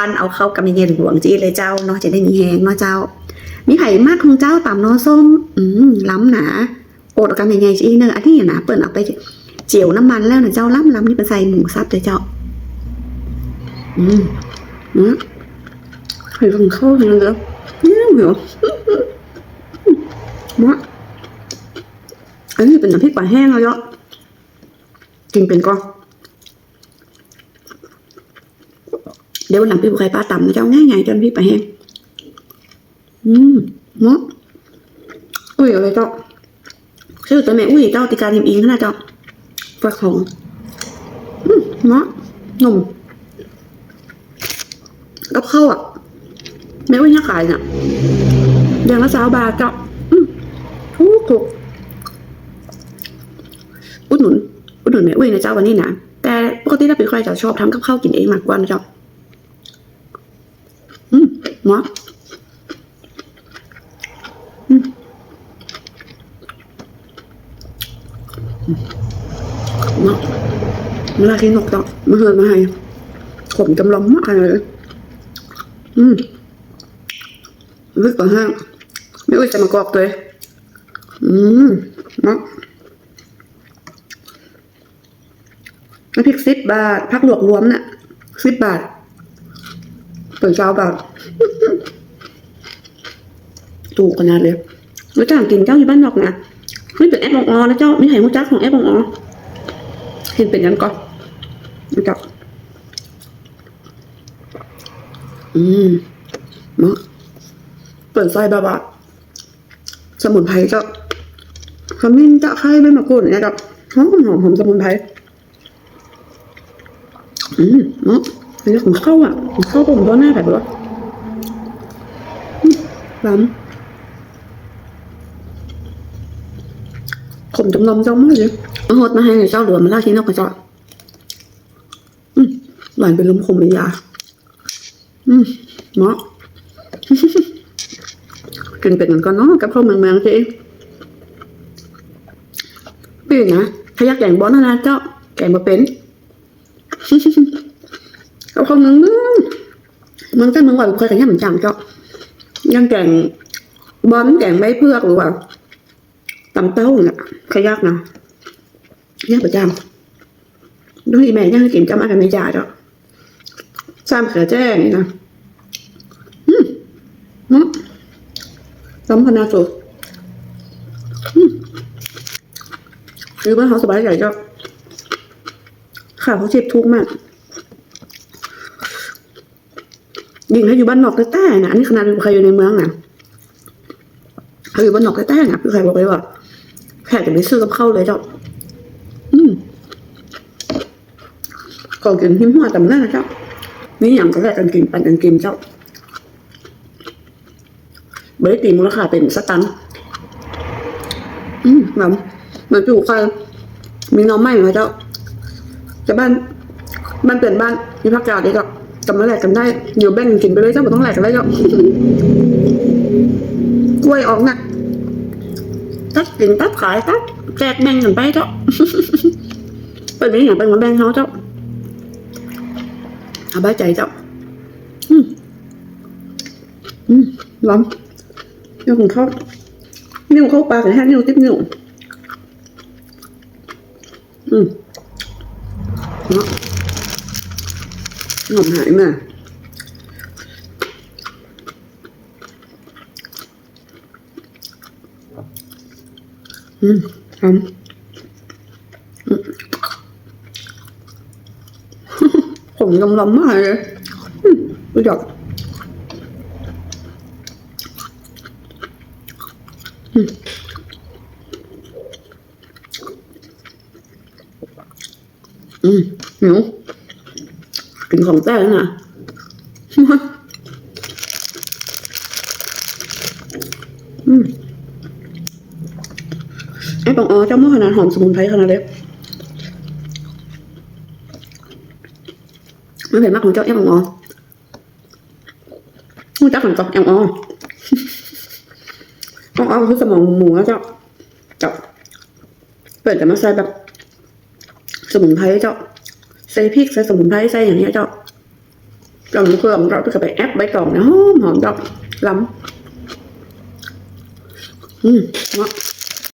ปั้นเอาเข้ากับเย็นหลวงจีเลยเจ้าเนาะจะได้มีแหงเนาะเจ้า มีไผ่มากของเจ้าต่ำเนอส้ม อืมล้ำหนาโอดกันใหญ่ๆจีเนอะอันนี้อย่าหนาเปิดเอาไปเจียวน้ำมันแล้วนะเจ้าล้ำล้ำนี่เป็นใส่หมูซับเลยเจ้า อืมนะไผ่ของเข้าเลยเนาะเนี่ยเหรอมะอันนี้เป็นน้ำพริกปลาแห้งแล้วเนาะกินเป็นก็ เดี๋ยววันหลังพี่บุคคลป้าต่ำนะเจ้าง่ายๆจนพี่ไปแห้งอืมเนาะอุ้ยอะไรเจ้าชื่อตัวแม่อุ้ยเจ้าติการยิมอิงขนาดเจ้าฟักทองอืมเนาะหนุ่มกับข้าวอะแม่อุ้ยนี่ยขายเนี่ยอย่างละสาวบาทเจ้าอืมถูกถูกอุดหนุนอุดหนุนแม่อุ้ยนะเจ้าวันนี้นะแต่ปกติถ้าเป็นใครจะชอบทำกับข้าวกินเองมากกว่านะเจ้า เนาะอืมเนาะเวลากินนกต้องมาเฮือนมาให้ขมจำลองมากเลยอืมลึกกว่าห้าง ไม่อุ้ยจะมากรอกเลย อืมเนาะน้ำพริกสิบบาท พักหลวกรวมน่ะสิบบาท เปิดเช้าแบบถูกขนาดเลยรู้จักกินเจ้าอยู่บ้านนอกนะไม่เป็นแอปบองอนะเจ้าไม่เห็นรู้จักของแอปบองอเห็นเป็นยังก่อนรู้จักอืมเนาะเปิดไฟบาบาสมุนไพรเจ้าขมิ้นจะไข่ไม่มากรูดเนี่ยเจ้าหอมหอมหอมสมุนไพรอืมเนาะ อันนี้ของเข้าอะของเข้าผมตัวหน้าแบบว่าล้ำผมจำลำเจ้ามากเลยเอาหดมาให้เจ้าเหลือมาล่าที่นอกกระจอกอืมหวานเป็นลมคมเป็นยา อืมเนาะกินเป็นเหมือนกันเนาะกับข้าวเมืองเมืองสิปีนะถ้าอยากแกงบอสนะนะเจ้าแกงมาเป็น เอาคนมึงมึงมึงก็มึงว่าเคยกันยังจังเจ้ายังแกงบอลแกงใบเพือกหรือว่าตำเต้าเนี่ยขยากนะยากประจำด้วยแม่ยังให้กินจำอะไรไม่จ่าเจ้าซ้ำเขือแจ้นี่นะอืมเนาะซ้ำพนาสุดอืมคือบ้าเขาสบายใจเจ้าข่าวเขาเจ็บทุกข์มาก ยิ่งถ้าอยู่บ้านนอกใต้ๆนะอันนี้ขนาดเป็นใครอยู่ในเมืองนะเขาอยู่บ้านนอกใต้ๆนะพี่ใครบอกเลยว่าแค่จะไปซื้อกับข้าวเลยเจ้าอืมก่อกินหิมหัวตำหน้าเจ้านี่อย่างก็แรกกันกินปันกันกินเจ้าบริตีมูลค่าเป็นสตังค์อืมแบบเหมือนปลูกใครมีน้องไม้ไหมเจ้าแต่บ้านบ้านเปลี่ยนบ้านมีพักกาดเลยเจ้าจำมาแหลกกันได้เดี๋ยวแบ่งกินไปเลยเจ้าไม่ต้องแหลกกันแล้วเจ้ากล้วยออกนะตัดกินตัดขายตัดแจกแบ่งกันไปเจ้าเป็นนี้อย่างเป็นมาแบ่งเขาเจ้าเอาใบใจเจ้าอืมอืมร้อนนิ้วของเขานิ้วเข้าปากเลยฮะนิ้วติ๊บนิ้วอืมเนาะ หน่อมหายมาอืมทำอืมผ ของแต้แล้วนะอืมไอ้ปังอ๋อเจ้าหม้อขนาดหอมสมุนไพรขนาดเล็กไม่เผ็ดมากของเจ้าแอปปังอ๋อมูเจ้าของกับแอปอ๋อปังอ๋อคือสมองหมูนะเจ้าเจ้าเปิดแต่มาใส่แบบสมุนไพรเจ้า ใส่พริกใส่สมุนไพรใส่อย่างเงี้ยเจ้าลองเครื่องเราไปกับไปแอปใบกล่องนะหอมหอมดอกล้ำอืมเนาะ